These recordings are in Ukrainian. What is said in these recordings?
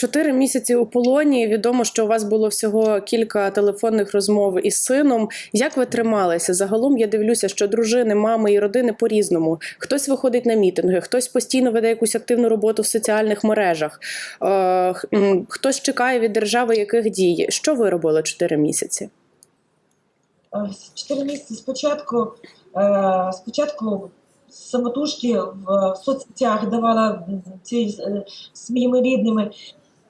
Чотири місяці у полоні. Відомо, що у вас було всього кілька телефонних розмов із сином. Як ви трималися? Загалом я дивлюся, що дружини, мами і родини по-різному. Хтось виходить на мітинги, хтось постійно веде якусь активну роботу в соціальних мережах, е, хтось чекає від держави яких дій. Що ви робили чотири місяці? Е, Чотири місяці спочатку, е, спочатку самотужки в соцсетях давала ці е, своїми рідними,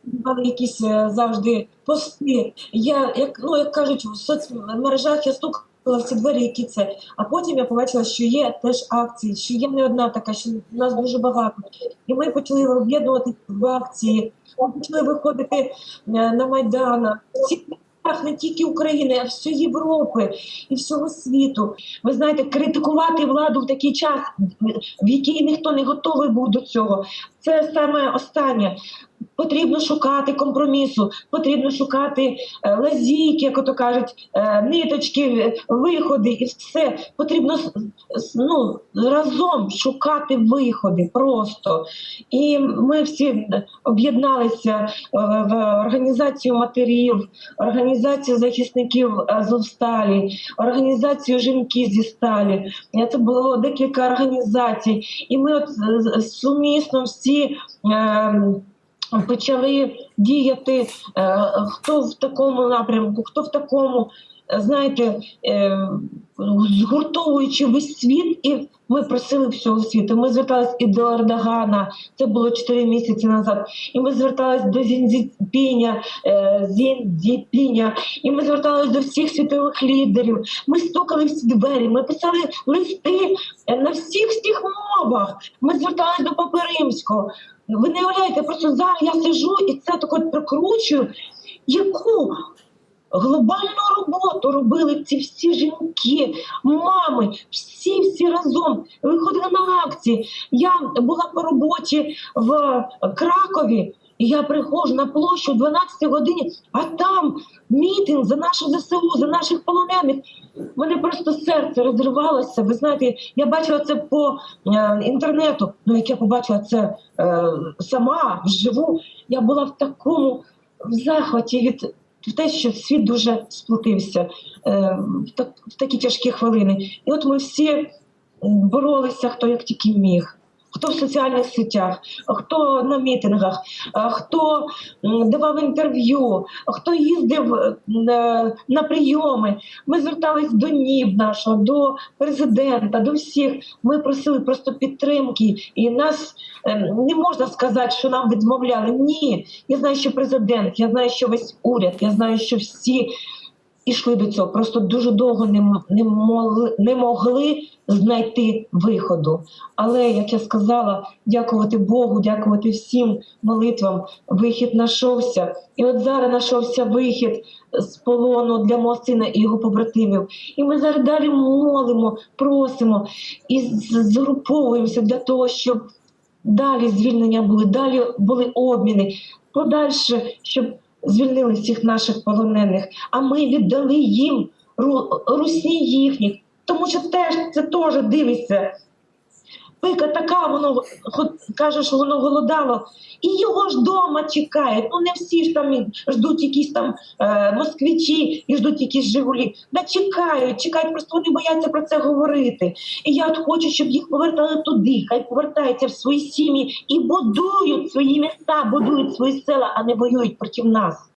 давала якісь е, завжди пости. Я, як, ну, як кажуть, в соцмережах я стукала в ці двері, які це. А потім я побачила, що є теж акції, що є не одна така, що нас дуже багато. І ми почали об'єднувати в акції, ми почали виходити е, на Майдан. Всі так, не тільки України, а всієї Європи і всього світу. Ви знаєте, критикувати владу в такий час, в який ніхто не готовий був до цього. Це саме останнє. Потрібно шукати компромісу, потрібно шукати е, лазійки, як ото кажуть, е, ниточки, е, виходи і все. Потрібно ну, разом шукати виходи просто. І ми всі об'єдналися в організацію матерів, організацію захисників Азовсталі, організацію жінки зі сталі. Це було декілька організацій, і ми от сумісно всі. Почали діяти е, хто в такому напрямку, хто в такому, знаєте, е, згуртовуючи весь світ, і ми просили всього світу. Ми звертались і до Ердогана, це було 4 місяці назад. І ми звертались до Зінзіпіня, е, Зіндіпіня, і ми звертались до всіх світових лідерів. Ми стукали в ці двері, ми писали листи е, на всіх всіх мовах. Ми звертались до Папи Римського. Ви не уявляєте, просто зараз я сижу і це так от прокручую. Яку глобальну роботу робили ці всі жінки, мами, всі всі разом виходили на акції. Я була по роботі в Кракові. І я приходжу на площу о 12 годині, а там мітинг за нашу ЗСУ, за наших полонених. Мене просто серце розривалося. Ви знаєте, я бачила це по е, інтернету. Ну, як я побачила це е, сама вживу, я була в такому в захваті від те, що світ дуже сплутився е, в такі тяжкі хвилини. І от ми всі боролися, хто як тільки міг. Хто в соціальних сетях, хто на мітингах, хто давав інтерв'ю, хто їздив е, на, прийоми. Ми звертались до НІБ нашого, до президента, до всіх. Ми просили просто підтримки, і нас е, не можна сказати, що нам відмовляли. Ні, я знаю, що президент, я знаю, що весь уряд, я знаю, що всі ішли до цього. Просто дуже довго не, не, могли, не могли знайти виходу. Але, як я сказала, дякувати Богу, дякувати всім молитвам, вихід знайшовся. І от зараз знайшовся вихід з полону для мого сина і його побратимів. І ми зараз далі молимо, просимо і згруповуємося для того, щоб далі звільнення були, далі були обміни, подальше, щоб звільнили всіх наших полонених. А ми віддали їм ру- русні їхніх, тому що теж це теж дивиться. Пика така, воно каже, що воно голодало, і його ж дома чекають. Ну не всі ж там ждуть якісь там е, москвичі і ждуть якісь Жигулі. Да чекають, чекають, просто вони бояться про це говорити. І я от хочу, щоб їх повертали туди, хай повертаються в свої сім'ї і будують свої міста, будують свої села, а не воюють проти нас.